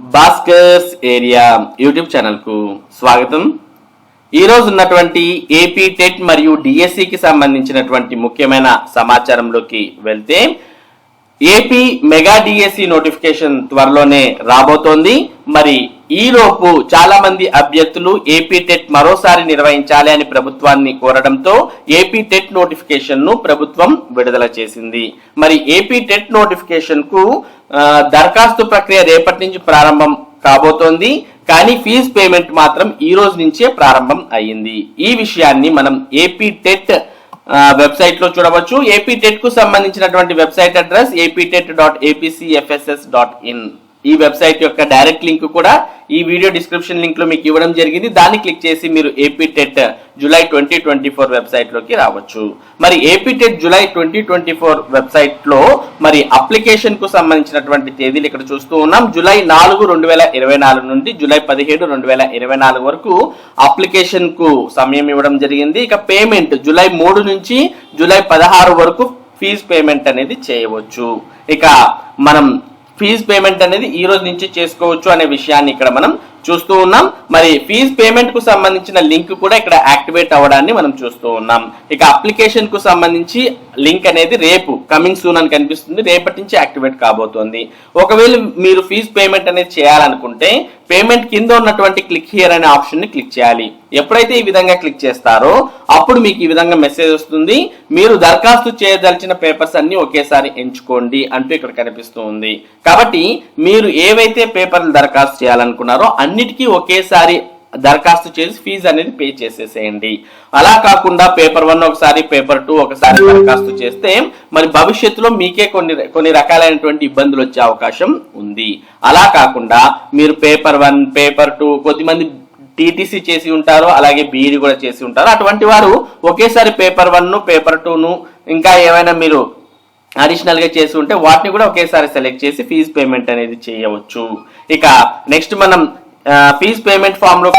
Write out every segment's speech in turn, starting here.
Bhaskar's area YouTube ఛానల్కు స్వాగతం. ఈరోజు ఉన్నటువంటి ఏపీ టెట్ మరియు డిఎస్సికి సంబంధించినటువంటి ముఖ్యమైన సమాచారంలోకి వెళ్తే ఏపీ మెగా డిఎస్సి నోటిఫికేషన్ త్వరలోనే రాబోతోంది. మరి ఈలోపు చాలా మంది అభ్యర్థులు ఏపీ టెట్ మరోసారి నిర్వహించాలి అని ప్రభుత్వాన్ని కోరడంతో ఏపీ టెట్ నోటిఫికేషన్ను ప్రభుత్వం విడుదల చేసింది. మరి ఏపీ టెట్ నోటిఫికేషన్కు దరఖాస్తు ప్రక్రియ రేపటి నుంచి ప్రారంభం కాబోతోంది. కానీ ఫీజు పేమెంట్ మాత్రం ఈ రోజు నుంచే ప్రారంభం అయ్యింది. ఈ విషయాన్ని మనం ఏపీ టెట్ వెబ్సైట్లో చూడవచ్చు. ఏపీ టెట్కు సంబంధించినటువంటి website address AP TET dot APCFSS dot in. ఈ వెబ్సైట్ యొక్క డైరెక్ట్ లింక్ కూడా ఈ వీడియో డిస్క్రిప్షన్ లింక్లో మీకు ఇవ్వడం జరిగింది. దాన్ని క్లిక్ చేసి మీరు AP TET July twenty twenty four వెబ్సైట్లోకి రావచ్చు. మరి AP TET July twenty twenty four వెబ్సైట్లో మరి అప్లికేషన్కు సంబంధించినటువంటి తేదీలు ఇక్కడ చూస్తూ ఉన్నాం. జూలై నాలుగు రెండు వేల ఇరవై నాలుగు నుండి జూలై పదిహేడు రెండు వేల ఇరవై నాలుగు వరకు అప్లికేషన్కు సమయం ఇవ్వడం జరిగింది. ఇక పేమెంట్ జూలై మూడు నుంచి జూలై పదహారు వరకు ఫీజు పేమెంట్ అనేది చేయవచ్చు. ఇక మనం ఫీజు పేమెంట్ అనేది ఈ రోజు నుంచి చేసుకోవచ్చు అనే విషయాన్ని ఇక్కడ మనం చూస్తూ ఉన్నాం. మరి ఫీజు పేమెంట్కు సంబంధించిన లింక్ కూడా ఇక్కడ యాక్టివేట్ అవ్వడాన్ని మనం చూస్తూ ఉన్నాం. ఇక అప్లికేషన్కు సంబంధించి లింక్ అనేది రేపు కమింగ్ సూన్ అని కనిపిస్తుంది. రేపటి నుంచి యాక్టివేట్ కాబోతోంది. ఒకవేళ మీరు ఫీజు పేమెంట్ అనేది చేయాలనుకుంటే పేమెంట్ కింద ఉన్నటువంటి క్లిక్ హియర్ అనే ఆప్షన్ని క్లిక్ చేయాలి. ఎప్పుడైతే ఈ విధంగా క్లిక్ చేస్తారో అప్పుడు మీకు ఈ విధంగా మెసేజ్ వస్తుంది. మీరు దరఖాస్తు చేయదలిచిన పేపర్స్ అన్ని ఒకేసారి ఎంచుకోండి అంటూ ఇక్కడ కనిపిస్తూ ఉంది. కాబట్టి మీరు ఏవైతే పేపర్లు దరఖాస్తు చేయాలనుకున్నారో అన్నిటికీ ఒకేసారి దరఖాస్తు చేసి ఫీజు అనేది పే చేసేసేయండి. అలా కాకుండా పేపర్ వన్ ఒకసారి పేపర్ టూ ఒకసారి దరఖాస్తు చేస్తే మరి భవిష్యత్తులో మీకే కొన్ని కొన్ని రకాలైనటువంటి ఇబ్బందులు వచ్చే అవకాశం ఉంది. అలా కాకుండా మీరు పేపర్ వన్ పేపర్ టూ కొద్దిమంది టీటీసీ చేసి ఉంటారు అలాగే బీఈడి కూడా చేసి ఉంటారు. అటువంటి వారు ఒకేసారి పేపర్ వన్ పేపర్ టూను ఇంకా ఏమైనా మీరు అడిషనల్గా చేసి ఉంటే వాటిని కూడా ఒకేసారి సెలెక్ట్ చేసి ఫీజు పేమెంట్ అనేది చేయవచ్చు. ఇక నెక్స్ట్ మనం ఫీజ్ పేమెంట్ ఫామ్లో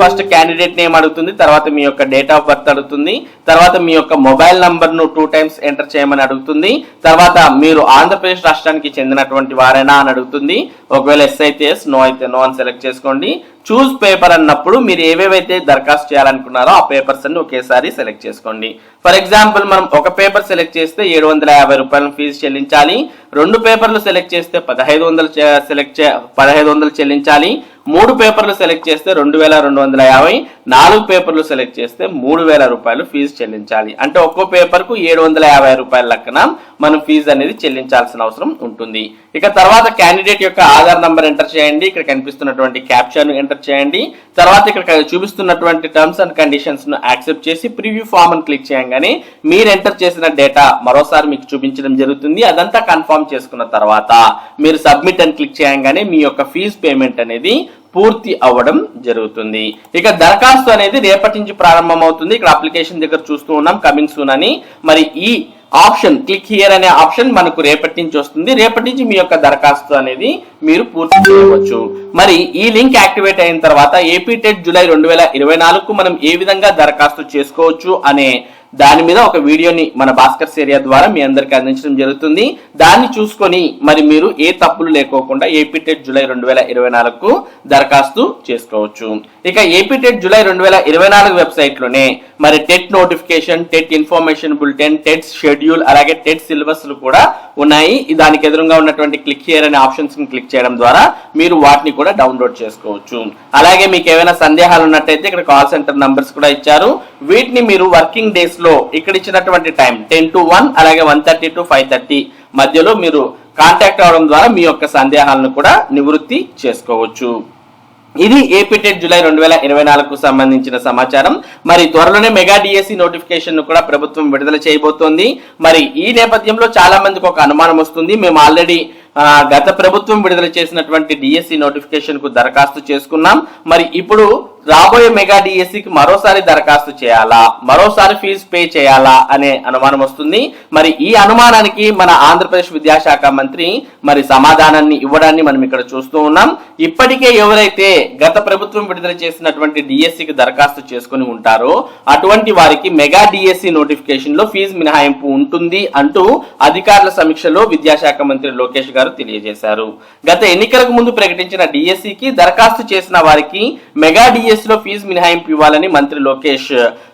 ఫస్ట్ క్యాండిడేట్ నేమ్ అడుగుతుంది తర్వాత మీ యొక్క డేట్ ఆఫ్ బర్త్ అడుగుతుంది తర్వాత మీ యొక్క మొబైల్ నంబర్ను టూ టైమ్స్ ఎంటర్ చేయమని అడుగుతుంది తర్వాత మీరు ఆంధ్రప్రదేశ్ రాష్ట్రానికి చెందినటువంటి వారేనా అని అడుగుతుంది. ఒకవేళ ఎస్ అయితే ఎస్ నో అయితే నో అని సెలెక్ట్ చేసుకోండి. చూస్ పేపర్ అన్నప్పుడు మీరు ఏవేవైతే దరఖాస్తు చేయాలనుకున్నారో ఆ పేపర్స్ అన్ని ఒకేసారి సెలెక్ట్ చేసుకోండి. ఫర్ ఎగ్జాంపుల్ మనం ఒక పేపర్ సెలెక్ట్ చేస్తే ఏడు వందల యాభై రూపాయలు ఫీజు చెల్లించాలి. రెండు పేపర్లు సెలెక్ట్ చేస్తే పదహైదు వందలు సెలెక్ట్ చే పదహైదు వందలు చెల్లించాలి. మూడు పేపర్లు సెలెక్ట్ చేస్తే రెండు వేల రెండు వందల యాభై నాలుగు పేపర్లు సెలెక్ట్ చేస్తే మూడు వేల రూపాయలు ఫీజు చెల్లించాలి. అంటే ఒక్కో పేపర్కు ఏడు వందల యాభై రూపాయల లెక్కన మనం ఫీజు అనేది చెల్లించాల్సిన అవసరం ఉంటుంది. ఇక తర్వాత క్యాండిడేట్ యొక్క ఆధార్ నంబర్ ఎంటర్ చేయండి. ఇక్కడ కనిపిస్తున్నటువంటి క్యాప్షన్ ఎంటర్ చేయండి. తర్వాత ఇక్కడ చూపిస్తున్నటువంటి టర్మ్స్ అండ్ కండిషన్స్ను యాక్సెప్ట్ చేసి ప్రివ్యూ ఫామ్ అని క్లిక్ చేయగానే మీరు ఎంటర్ చేసిన డేటా మరోసారి మీకు చూపించడం జరుగుతుంది. అదంతా కన్ఫర్మ్ చేసుకున్న తర్వాత మీరు సబ్మిట్ అని క్లిక్ చేయగానే మీ యొక్క ఫీజు పేమెంట్ అనేది పూర్తి అవ్వడం జరుగుతుంది. ఇక దరఖాస్తు అనేది రేపటి నుంచి ప్రారంభం అవుతుంది ఇక్కడ అప్లికేషన్ దగ్గర చూస్తూ ఉన్నాం. కమింగ్ సూన్ అని. మరి ఈ ఆప్షన్ క్లిక్ హియర్ అనే ఆప్షన్ మనకు రేపటి నుంచి వస్తుంది. రేపటి నుంచి మీ యొక్క దరఖాస్తు అనేది మీరు పూర్తి చేయవచ్చు. మరి ఈ లింక్ యాక్టివేట్ అయిన తర్వాత ఏపీ టెట్ జూలై రెండు వేల ఇరవై నాలుగుకు మనం ఏ విధంగా దరఖాస్తు చేసుకోవచ్చు అనే దాని మీద ఒక వీడియోని మన భాస్కర్స్ ఏరియా ద్వారా మీ అందరికి అందించడం జరుగుతుంది. దాన్ని చూసుకొని మరి మీరు ఏ తప్పులు లేకోకుండా ఏపీ టెట్ జూలై రెండు వేల ఇరవై నాలుగుకు దరఖాస్తు చేసుకోవచ్చు. ఇక ఏపీ టెట్ జూలై రెండు వేల ఇరవై నాలుగు వెబ్సైట్లోనే మరి TET notification TET information bulletin TET schedule అలాగే టెట్ సిలబస్ కూడా ఉన్నాయి. దానికి ఎదురుగా ఉన్నటువంటి క్లిక్ హియర్ అనే ఆప్షన్స్ని క్లిక్ చేయడం ద్వారా మీరు వాటిని కూడా డౌన్లోడ్ చేసుకోవచ్చు. అలాగే మీకు ఏమైనా సందేహాలు ఉన్నట్టయితే ఇక్కడ కాల్ సెంటర్ నంబర్స్ కూడా ఇచ్చారు. వీటిని మీరు వర్కింగ్ డేస్ లో ఇక్కడ ఇచ్చినటువంటి టైం టెన్ టు వన్ అలాగే one thirty to five thirty మధ్యలో మీరు కాంటాక్ట్ అవడం ద్వారా మీ యొక్క సందేహాలను కూడా నివృత్తి చేసుకోవచ్చు. ఇది ఏపీటెట్ జూలై రెండు వేల ఇరవై నాలుగుకు సంబంధించిన సమాచారం. మరి త్వరలోనే మెగా డిఎస్సి నోటిఫికేషన్ను కూడా ప్రభుత్వం విడుదల చేయబోతోంది. మరి ఈ నేపథ్యంలో చాలా మందికి ఒక అనుమానం వస్తుంది. మేము ఆల్రెడీ గత ప్రభుత్వం విడుదల చేసినటువంటి డిఎస్సి నోటిఫికేషన్కు దరఖాస్తు చేసుకున్నాం. మరి ఇప్పుడు రాబోయే మెగా డిఎస్సికి మరోసారి దరఖాస్తు చేయాలా? మరోసారి ఫీజు పే చేయాలా? అనే అనుమానం వస్తుంది. మరి ఈ అనుమానానికి మన ఆంధ్రప్రదేశ్ విద్యాశాఖ మంత్రి మరి సమాధానాన్ని ఇవ్వడాన్ని మనం ఇక్కడ చూస్తూ ఉన్నాం. ఇప్పటికే ఎవరైతే గత ప్రభుత్వం విడుదల చేసినటువంటి డిఎస్సికి దరఖాస్తు చేసుకుని ఉంటారో అటువంటి వారికి మెగా డిఎస్సి నోటిఫికేషన్లో ఫీజు మినహాయింపు ఉంటుంది అంటూ అధికారుల సమీక్షలో విద్యాశాఖ మంత్రి లోకేష్ గారు తెలియజేశారు. గత ఎన్నికలకు ముందు ప్రకటించిన డిఎస్సికి దరఖాస్తు చేసిన వారికి మెగా డిఎస్సి కాలేజీలో ఫీజు మినహాయింపు ఇవ్వాలని మంత్రి లోకేష్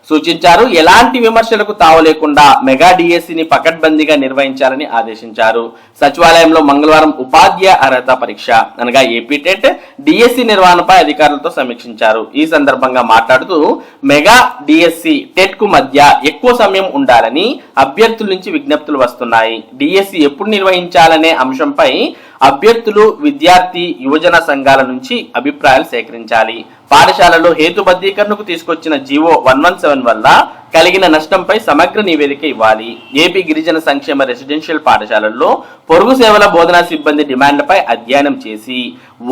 సూచించారు. ఎలాంటి విమర్శలకు తావలేకుండా మెగా డిఎస్సిని పకడ్బందీగా నిర్వహించాలని ఆదేశించారు. సచివాలయంలో మంగళవారం ఉపాధ్యాయ అర్హత పరీక్ష అనగా ఏపీ టెట్ డిఎస్సి నిర్వహణపై అధికారులతో సమీక్షించారు. ఈ సందర్భంగా మాట్లాడుతూ మెగా డిఎస్సి టెట్కు మధ్య ఎక్కువ సమయం ఉండాలని అభ్యర్థుల నుంచి విజ్ఞప్తులు వస్తున్నాయి. డిఎస్సి ఎప్పుడు నిర్వహించాలనే అంశంపై అభ్యర్థులు విద్యార్థి యువజన సంఘాల నుంచి అభిప్రాయాలు సేకరించాలి. పాఠశాలలో హేతుబద్ధీకరణకు తీసుకొచ్చిన జీవో వన్ వన్ సెవెన్ వల్ల కలిగిన నష్టంపై సమగ్ర నివేదిక ఇవ్వాలి. ఏపీ గిరిజన సంక్షేమ రెసిడెన్షియల్ పాఠశాలల్లో పొరుగు సేవల బోధనా సిబ్బంది డిమాండ్లపై అధ్యయనం చేసి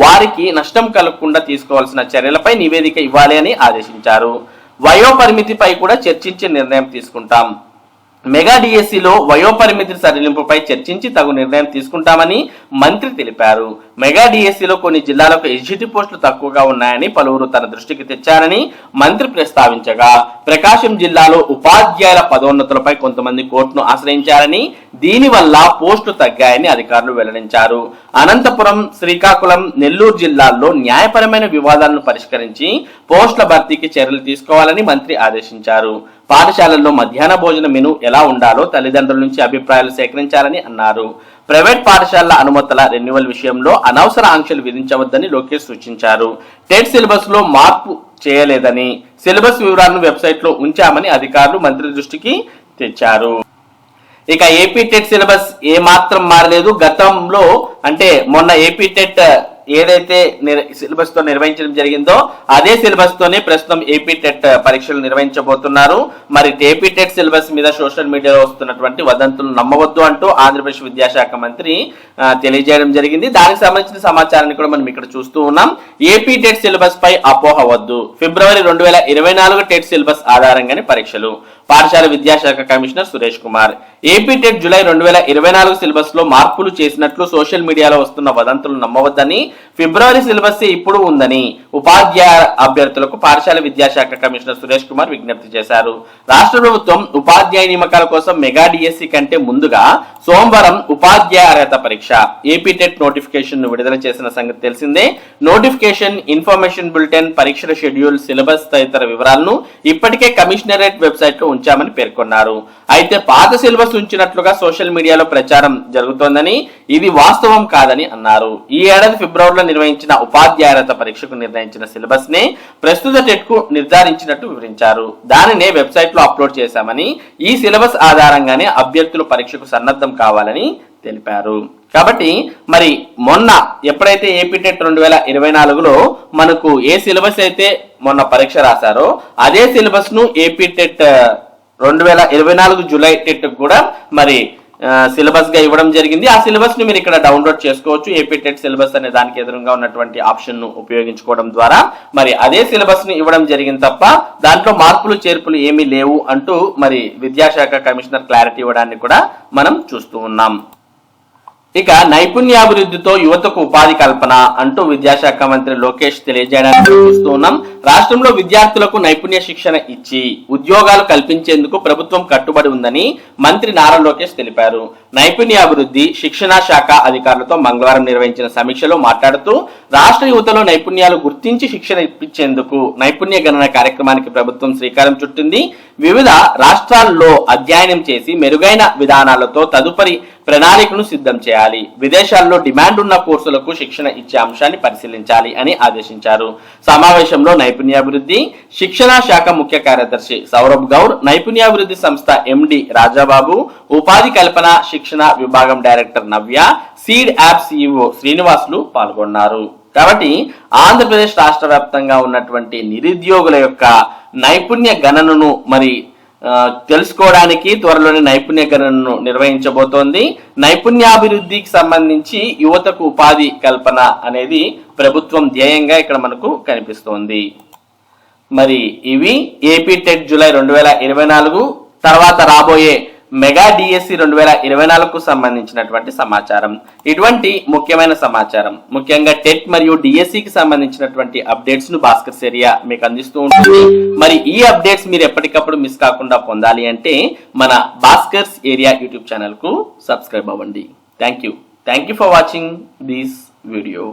వారికి నష్టం కలగకుండా తీసుకోవాల్సిన చర్యలపై నివేదిక ఇవ్వాలి అని ఆదేశించారు. వయో పరిమితిపై కూడా చర్చించే నిర్ణయం తీసుకుంటాం. మెగా డిఎస్సిలో వయోపరిమితి సడలింపుపై చర్చించి తగు నిర్ణయం తీసుకుంటామని మంత్రి తెలిపారు. మెగా డిఎస్సిలో కొన్ని జిల్లాలకు ఎస్జిటి పోస్టులు తక్కువగా ఉన్నాయని పలువురు తన దృష్టికి తెచ్చారని మంత్రి ప్రస్తావించగా ప్రకాశం జిల్లాలో ఉపాధ్యాయుల పదోన్నతులపై కొంతమంది కోర్టును ఆశ్రయించారని దీనివల్ల పోస్టులు తగ్గాయని అధికారులు వెల్లడించారు. అనంతపురం శ్రీకాకుళం నెల్లూరు జిల్లాల్లో న్యాయపరమైన వివాదాలను పరిష్కరించి పోస్టుల భర్తీకి చర్యలు తీసుకోవాలని మంత్రి ఆదేశించారు. పాఠశాలల్లో మధ్యాహ్న భోజన మెను ఎలా ఉండాలో తల్లిదండ్రుల నుంచి అభిప్రాయాలు సేకరించాలని అన్నారు. ప్రైవేట్ పాఠశాలల అనుమతుల రెన్యువల్ విషయంలో అనవసర ఆంక్షలు విధించవద్దని లోకేష్ సూచించారు. టెట్ సిలబస్లో మార్పు చేయలేదని సిలబస్ వివరాలను వెబ్సైట్లో ఉంచామని అధికారులు మంత్రి దృష్టికి తెచ్చారు. ఇక ఏపీ టెట్ సిలబస్ ఏ మాత్రం మారలేదు. గతంలో అంటే మొన్న ఏపీ టెట్ ఏదైతే సిలబస్తో నిర్వహించడం జరిగిందో అదే సిలబస్ తోనే ప్రస్తుతం ఏపీ టెట్ పరీక్షలు నిర్వహించబోతున్నారు. మరి ఏపీ టెట్ సిలబస్ మీద సోషల్ మీడియాలో వస్తున్నటువంటి వదంతులు నమ్మవద్దు అంటూ ఆంధ్రప్రదేశ్ విద్యాశాఖ మంత్రి తెలియజేయడం జరిగింది. దానికి సంబంధించిన సమాచారాన్ని కూడా మనం ఇక్కడ చూస్తూ ఉన్నాం. ఏపీ టెట్ సిలబస్ పై అపోహ వద్దు. ఫిబ్రవరి రెండు వేల ఇరవై నాలుగు టెట్ సిలబస్ ఆధారంగానే పరీక్షలు. పాఠశాల విద్యాశాఖ commissioner Suresh Kumar. AP TET July రెండు వేల ఇరవై నాలుగు సిలబస్లో మార్పులు చేసినట్లు సోషల్ మీడియాలో వస్తున్న వదంతులు నమ్మవద్దని ఫిబ్రవరి సిలబస్ ఇప్పుడు ఉందని ఉపాధ్యాయ అభ్యర్థులకు పాఠశాల విద్యాశాఖ కమిషనర్ సురేష్ కుమార్ విజ్ఞప్తి చేశారు. రాష్ట్ర ప్రభుత్వం ఉపాధ్యాయ నియామకాల కోసం మెగా డిఎస్సి కంటే ముందుగా సోమవారం ఉపాధ్యాయ అర్హత పరీక్ష ఏపీ టెట్ నోటిఫికేషన్ను విడుదల చేసిన సంగతి తెలిసిందే. నోటిఫికేషన్ ఇన్ఫర్మేషన్ బులెటిన్ పరీక్షల షెడ్యూల్ సిలబస్ తదితర వివరాలను ఇప్పటికే కమిషనరేట్ వెబ్సైట్లో ఉంచామని పేర్కొన్నారు. అయితే పాత సిలబస్ ఉంచినట్లుగా సోషల్ మీడియాలో ప్రచారం జరుగుతోందని ఇది వాస్తవం కాదని అన్నారు. ఈ ఏడాది ఫిబ్రవరిలో నిర్వహించిన ఉపాధ్యాయ పరీక్షకు నిర్ణయించిన సిలబస్ నే ప్రస్తుత టెట్కు నిర్ధారించినట్టు వివరించారు. దానినే వెబ్సైట్లో అప్లోడ్ చేశామని ఈ సిలబస్ ఆధారంగానే అభ్యర్థులు పరీక్షకు సన్నద్ధం కావాలని తెలిపారు. కాబట్టి మరి మొన్న ఎప్పుడైతే ఏపీ టెట్ రెండు వేల ఇరవై నాలుగులో మనకు ఏ సిలబస్ అయితే మొన్న పరీక్ష రాశారో అదే సిలబస్ను ఏపీ టెట్ రెండు వేల ఇరవై నాలుగు జూలై టెట్ కూడా మరి సిలబస్గా ఇవ్వడం జరిగింది. ఆ సిలబస్ని మీరు ఇక్కడ డౌన్లోడ్ చేసుకోవచ్చు. ఏపీ టెట్ సిలబస్ అనే దానికి ఎదురుగా ఉన్నటువంటి ఆప్షన్ను ఉపయోగించుకోవడం ద్వారా. మరి అదే సిలబస్ని ఇవ్వడం జరిగింది తప్ప దాంట్లో మార్పులు చేర్పులు ఏమీ లేవు అంటూ మరి విద్యాశాఖ కమిషనర్ క్లారిటీ ఇవ్వడాన్ని కూడా మనం చూస్తూ ఉన్నాం. ఇక నైపుణ్యాభివృద్ధితో యువతకు ఉపాధి కల్పన అంటూ విద్యాశాఖ మంత్రి లోకేష్ తెలియజేయడానికి చూస్తూ ఉన్నాం. రాష్ట్రంలో విద్యార్థులకు నైపుణ్య శిక్షణ ఇచ్చి ఉద్యోగాలు కల్పించేందుకు ప్రభుత్వం కట్టుబడి ఉందని మంత్రి నారా లోకేష్ తెలిపారు. నైపుణ్యాభివృద్ధి శిక్షణా శాఖ అధికారులతో మంగళవారం నిర్వహించిన సమీక్షలో మాట్లాడుతూ రాష్ట్ర యువతలో నైపుణ్యాలు గుర్తించి శిక్షణ ఇప్పించేందుకు నైపుణ్య గణన కార్యక్రమానికి ప్రభుత్వం శ్రీకారం చుట్టింది. వివిధ రాష్ట్రాల్లో అధ్యయనం చేసి మెరుగైన విధానాలతో తదుపరి ప్రణాళికను సిద్ధం చేయాలి. విదేశాల్లో డిమాండ్ ఉన్న కోర్సులకు శిక్షణ ఇచ్చే అంశాన్ని పరిశీలించాలి అని ఆదేశించారు. సమావేశంలో నైపుణ్యాభివృద్ధి శిక్షణా శాఖ ముఖ్య కార్యదర్శి సౌరభ్ గౌర్ నైపుణ్యాభివృద్ధి సంస్థ ఎండి రాజాబాబు ఉపాధి కల్పన శిక్షణ విభాగం director Navya seed app CEO Srinivasulu పాల్గొన్నారు. కాబట్టి ఆంధ్రప్రదేశ్ రాష్ట్ర వ్యాప్తంగా ఉన్నటువంటి నిరుద్యోగుల యొక్క నైపుణ్య గణనను మరి తెలుసుకోవడానికి త్వరలోనే నైపుణ్యకరణను నిర్వహించబోతోంది. నైపుణ్యాభివృద్ధికి సంబంధించి యువతకు ఉపాధి కల్పన అనేది ప్రభుత్వం ధ్యేయంగా ఇక్కడ మనకు కనిపిస్తోంది. మరి ఇవి ఏపీ టెట్ జూలై రెండు వేల ఇరవై నాలుగు తర్వాత రాబోయే మెగా డిఎస్సి రెండు వేల ఇరవై నాలుగుకు సంబంధించినటువంటి సమాచారం. ఇటువంటి ముఖ్యమైన సమాచారం. ముఖ్యంగా టెట్ మరియు డిఎస్సికి సంబంధించినటువంటి అప్డేట్స్ను భాస్కర్ ఏరియా మీకు అందిస్తూ ఉంటుంది. మరి ఈ అప్డేట్స్ మీరు ఎప్పటికప్పుడు మిస్ కాకుండా పొందాలి అంటే మన భాస్కర్స్ ఏరియా యూట్యూబ్ ఛానల్కు సబ్స్క్రైబ్ అవ్వండి. Thank you thank you for watching this video.